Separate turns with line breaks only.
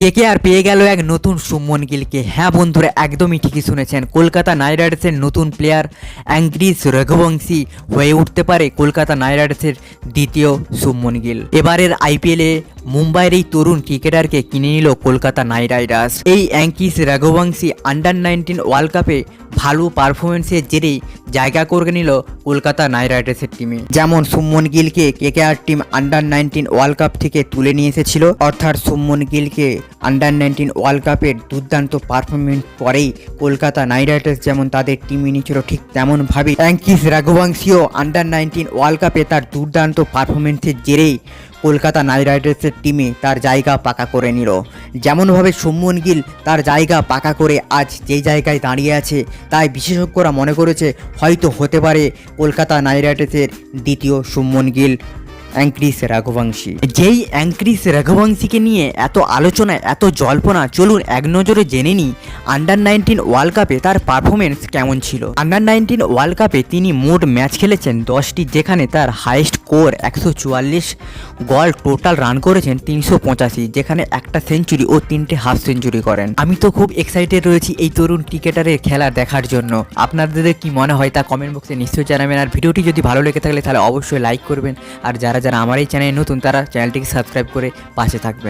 কে আর পেয়ে গেল এক নতুন সুমন গিলকে? হ্যাঁ বন্ধুরা, একদমই ঠিকই শুনেছেন। কলকাতা নাইট রাইডার্সের নতুন প্লেয়ার অ্যাংগ্রিস রঘুবংশী হয়ে উঠতে পারে কলকাতা নাইট রাইডার্সের দ্বিতীয় সুমন গিল। এবারের আইপিএলে মুম্বাইয়ের এই তরুণ ক্রিকেটারকে কিনে নিল কলকাতা নাইট রাইডার্স। এই Angkrish Raghuvanshi under nineteen world কাপে ভালো পারফরমেন্সের জেরেই জায়গা করে নিল কলকাতা নাইট রাইডার্সের টিমে যেমন Suman গিলকে KKR team under nineteen world cup থেকে তুলে নিয়ে এসেছিল, অর্থাৎ সুমন গিলকে আন্ডার নাইনটিন ওয়ার্ল্ড কাপের দুর্দান্ত পারফরমেন্স পরেই কলকাতা নাইট রাইডার্স যেমন তাদের টিমে নিয়েছিল ঠিক তেমনভাবে। অ্যাঙ্কিস রাঘুবংশীও আন্ডার নাইনটিন ওয়ার্ল্ড কাপে তার দুর্দান্ত পারফরমেন্সের জেরেই কলকাতা নাইট রাইডার্সের টিমে তার জায়গা পাকা করে নিল। যেমনভাবে সুমন গিল, তার জায়গা পাকা করে আজ যেই জায়গায় দাঁড়িয়ে আছে, তাই বিশেষজ্ঞরা মনে করেছে হয়তো হতে পারে কলকাতা নাইট রাইডার্সের দ্বিতীয় সুমন গিল। অ্যাঙ্ক্রিস রাঘুবংশী। যেই অ্যাঙ্ক্রিস রাঘুবংশীকে নিয়ে এত আলোচনা, এত জল্পনা, চলুন এক নজরে জেনে নিই আন্ডার নাইনটিন ওয়ার্ল্ড কাপে তার পারফরমেন্স কেমন ছিল? আন্ডার নাইনটিন ওয়ার্ল্ড কাপে তিনি মোট ম্যাচ খেলেছেন দশটি, যেখানে তার হাইয়েস্ট কোর একশো চুয়াল্লিশ গল টোটাল রান করেছেন তিনশো পঁচাশি, যেখানে একটা সেঞ্চুরি ও তিনটে হাফ সেঞ্চুরি করেন। আমি তো খুব এক্সাইটেড রয়েছি এই তরুণ ক্রিকেটারের খেলা দেখার জন্য। আপনাদের কি মনে হয় তা কমেন্ট বক্সে নিশ্চয়ই জানাবেন। আর ভিডিওটি যদি ভালো লেগে থাকলে তাহলে অবশ্যই লাইক করবেন। আর যারা যারা আমার এই চ্যানেলে নতুন তারা চ্যানেলটিকে সাবস্ক্রাইব করে পাশে থাকবেন।